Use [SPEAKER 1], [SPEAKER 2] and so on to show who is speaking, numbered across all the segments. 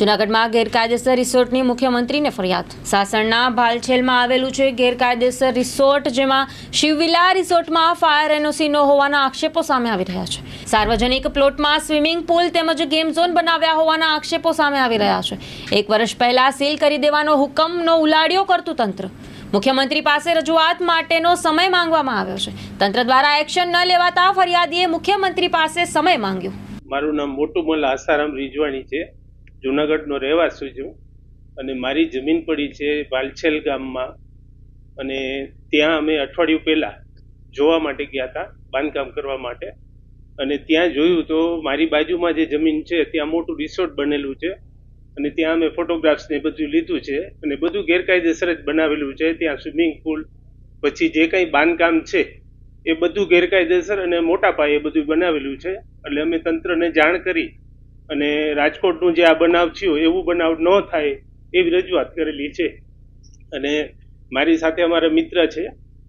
[SPEAKER 1] જૂનાગઢમાં ગેરકાયદેસર રિસોર્ટની મુખ્યમંત્રીને ફરિયાદ. સાસણના ભાલછેલમાં આવેલું છે ગેરકાયદેસર રિસોર્ટ, જેમાં શિવવિલા રિસોર્ટમાં ફાયર એનઓસી ન હોવાના આક્ષેપો સામે આવી રહ્યા છે. સાર્વજનિક પ્લોટમાં સ્વિમિંગ પુલ તેમજ ગેમ ઝોન બનાવ્યા હોવાના આક્ષેપો સામે આવી રહ્યા છે. એક વર્ષ પહેલા સીલ કરી દેવાનો હુકમનો ઉલાડ્યો કરતું તંત્ર. મુખ્યમંત્રી પાસે રજૂઆત માટેનો સમય માંગવામાં આવ્યો છે. તંત્ર દ્વારા એક્શન ન લેવાતા ફરિયાદીએ મુખ્યમંત્રી પાસે સમય માંગ્યો.
[SPEAKER 2] મારું નામ મોટુમલ આસારામ રીજવાણી છે. જુનાગઢનો રહેવાસી છું અને મારી જમીન પડી છે વાલછેલ ગામમાં અને ત્યાં અમે અઠવાડિયું પહેલાં જોવા માટે ગયા હતા, બાંધકામ કરવા માટે. અને ત્યાં જોયું તો મારી બાજુમાં જે જમીન છે, ત્યાં મોટું રિસોર્ટ બનેલું છે. અને ત્યાં અમે ફોટોગ્રાફ્સ ને બધું લીધું છે અને બધું ગેરકાયદેસર જ બનાવેલું છે. ત્યાં સ્વિમિંગ પુલ, પછી જે કંઈ બાંધકામ છે, એ બધું ગેરકાયદેસર અને મોટા પાયે બધું બનાવેલું છે. એટલે અમે તંત્રને જાણ કરી અને રાજકોટનું જે આ બનાવ થયું, એવું બનાવ ન થાય એવી રજૂઆત કરેલી છે. અને મારી સાથે અમારા મિત્ર છે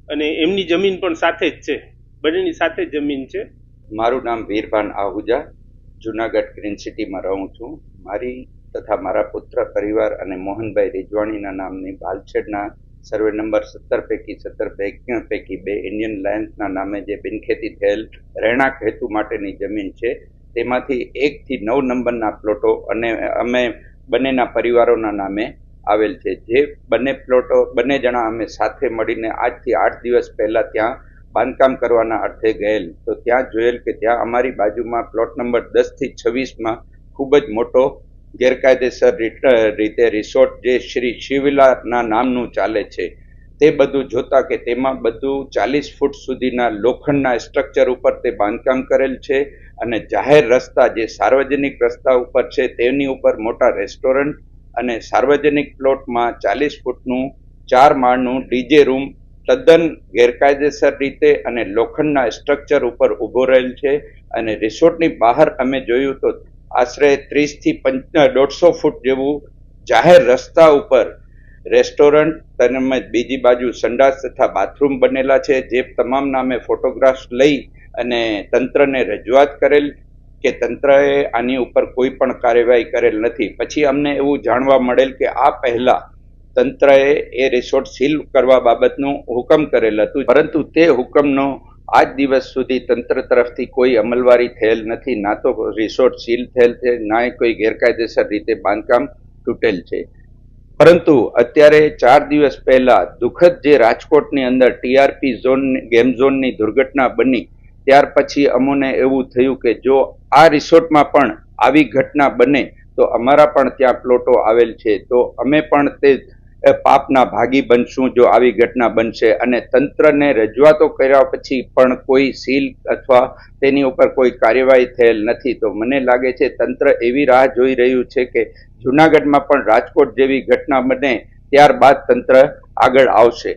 [SPEAKER 2] અને એમની જમીન પણ સાથે જ છે. બંનેની સાથે જ જમીન છે.
[SPEAKER 3] મારું નામ વીરભાન આહુજા, જુનાગઢ ગ્રીન સિટીમાં રહું છું. મારી તથા મારા પુત્ર, પરિવાર અને મોહનભાઈ રિજવાણીના નામની બાલછેડના સર્વે નંબર સત્તર પૈકી સત્તર પૈકી બે ઇન્ડિયન લાયન્સના નામે જે બિનખેતી થયેલ રહેણાંક હેતુ માટેની જમીન છે તેમાંથી એકથી નવ નંબરના પ્લોટો અને અમે બંનેના પરિવારોના નામે આવેલ છે. જે બંને પ્લોટો, બંને જણા અમે સાથે મળીને આજથી આઠ દિવસ પહેલાં ત્યાં બાંધકામ કરવાના અર્થે ગયેલ. તો ત્યાં જોયેલ કે ત્યાં અમારી બાજુમાં પ્લોટ નંબર દસથી છવ્વીસમાં ખૂબ જ મોટો ગેરકાયદેસર રીતે રિસોર્ટ જે શ્રી શિવલાના નામનું ચાલે છે. તે બધું જોતા કે તેમાં બધું ચાલીસ ફૂટ સુધીના લોખંડના સ્ટ્રક્ચર ઉપર તે બાંધકામ કરેલ છે અને જાહેર રસ્તા જે સાર્વજનિક રસ્તા ઉપર છે તેની ઉપર મોટા રેસ્ટોરન્ટ અને સાર્વજનિક પ્લોટમાં ચાલીસ ફૂટનું ચાર માળનું ડીજે રૂમ તદ્દન ગેરકાયદેસર રીતે અને લોખંડના સ્ટ્રક્ચર ઉપર ઊભો રહેલ છે અને રિસોર્ટની બહાર અમે જોયું તો આશરે ત્રીસથી પંચ દોઢસો ફૂટ જેવું જાહેર રસ્તા ઉપર રેસ્ટોરન્ટ તેમજ બીજી બાજુ સંડાસ તથા બાથરૂમ બનેલા છે, જે તમામ નામે ફોટોગ્રાફ્સ લઈ અને તંત્રને રજૂઆત કરેલ કે તંત્રએ આની ઉપર કોઈ પણ કાર્યવાહી કરેલ નથી. પછી અમને એવું જાણવા મળેલ કે આ પહેલા તંત્રએ એ રિસોર્ટ સીલ કરવા બાબતનું હુકમ કરેલ હતું. પરંતુ તે હુકમનો આજ દિવસ સુધી તંત્ર તરફથી કોઈ અમલવારી થયેલ નથી. ના તો રિસોર્ટ સીલ થયેલ છે, ના કોઈ ગેરકાયદેસર રીતે બાંધકામ તૂટેલ છે. પરંતુ અત્યારે ચાર દિવસ પહેલા દુઃખદ જે રાજકોટની અંદર ટીઆરપી ઝોન ગેમ ઝોનની દુર્ઘટના બની, ત્યાર પછી અમોને એવું થયું કે જો આ રિસોર્ટમાં પણ આવી ઘટના બને, તો અમારા પણ ત્યાં પ્લોટો આવેલ છે. તો અમે પણ તે પાપના ભાગી બનશું જો આવી ઘટના બનશે. અને તંત્રને રજૂઆતો કર્યા પછી પણ કોઈ સીલ અથવા તેની ઉપર કોઈ કાર્યવાહી થયેલ નથી. તો મને લાગે છે તંત્ર એવી રાહ જોઈ રહ્યું છે કે જુનાગઢમાં પણ રાજકોટ જેવી ઘટના બને ત્યારબાદ તંત્ર આગળ આવશે.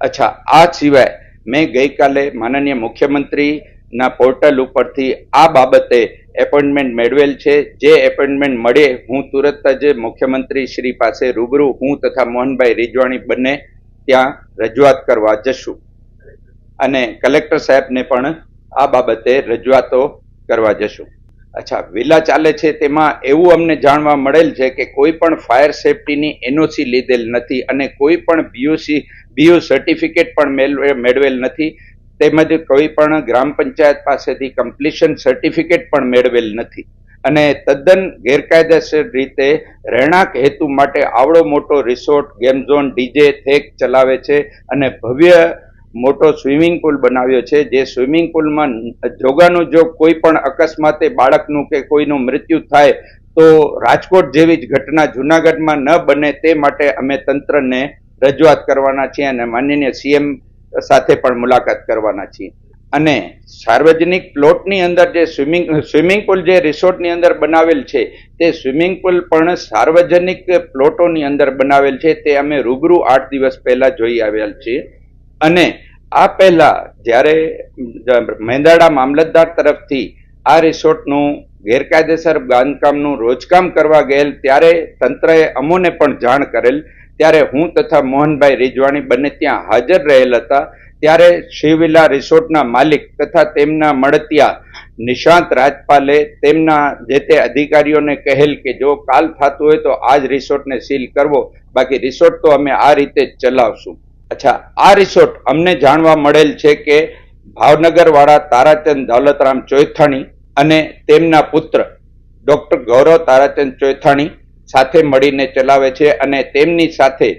[SPEAKER 3] અચ્છા, આ સિવાય મેં ગઈકાલે માનનીય મુખ્યમંત્રીના પોર્ટલ ઉપરથી આ બાબતે એપોઇન્ટમેન્ટ મેળવેલ છે. જે એપોઇન્ટમેન્ટ મળે, હું તુરત જ મુખ્યમંત્રી શ્રી પાસે રૂબરૂ હું તથા મોહનભાઈ રીજવાણી બંને ત્યાં રજૂઆત કરવા જશું. અને કલેક્ટર સાહેબને પણ આ બાબતે રજૂઆતો કરવા જશું. અચ્છા, વિલા ચાલે છે તેમાં એવું અમને જાણવા મળેલ છે કે કોઈ પણ ફાયર સેફટીની એનઓસી લીધેલ નથી અને કોઈ પણ બીયુસી બીયુ સર્ટિફિકેટ પણ મેળવે- મેળવેલ નથી. તેમજ કોઈ પણ ગ્રામ પંચાયત પાસેથી કમ્પ્લીશન સર્ટિફિકેટ પણ મેળવેલ નથી. અને તદ્દન ગેરકાયદેસર રીતે રહેણાંક હેતુ માટે આવડો મોટો રિસોર્ટ ગેમ ઝોન ડીજે થેક ચલાવે છે અને ભવ્ય મોટો સ્વિમિંગ પુલ બનાવ્યો છે, જે સ્વિમિંગ પુલમાં જોગાનું જો કોઈ પણ અકસ્માતે બાળકનું કે કોઈનું મૃત્યુ થાય, તો રાજકોટ જેવી જ ઘટના જુનાગઢમાં ન બને તે માટે અમે તંત્રને રજૂઆત કરવાના છીએ અને માનનીય સીએમ સાથે પણ મુલાકાત કરવાના છીએ. અને સાર્વજનિક પ્લોટની અંદર જે સ્વિમિંગ સ્વિમિંગ પુલ જે રિસોર્ટની અંદર બનાવેલ છે, તે સ્વિમિંગ પુલ પણ સાર્વજનિક પ્લોટોની અંદર બનાવેલ છે. તે અમે રૂબરૂ આઠ દિવસ પહેલા જોઈ આવેલ છીએ. અને આ પહેલા જ્યારે મેંદાડા મામલતદાર તરફથી આ રિસોર્ટનું ગેરકાયદેસર બાંધકામનું રોજકામ કરવા ગયેલ, ત્યારે તંત્રએ અમોને પણ જાણ કરેલ ત્યારે હું તથા મોહનભાઈ રીજવાણી બંને ત્યાં હાજર રહેલ હતા. ત્યારે શિવવિલા રિસોર્ટના માલિક તથા તેમના મળતિયા નિશાંત રાજપાલે તેમના જે તે અધિકારીઓને કહેલ કે જો કાલ થતું હોય તો આ જ રિસોર્ટને સીલ કરવો. બાકી રિસોર્ટ તો અમે આ રીતે જ ચલાવશું. અચ્છા, આ રિસોર્ટ અમને જાણવા મળેલ છે કે ભાવનગરવાળા તારાચંદ દૌલતરામ ચોથાણી અને તેમના પુત્ર ડોક્ટર ગૌરવ તારાચંદ ચોથાણી સાથે મળીને ચલાવે છે અને તેમની સાથે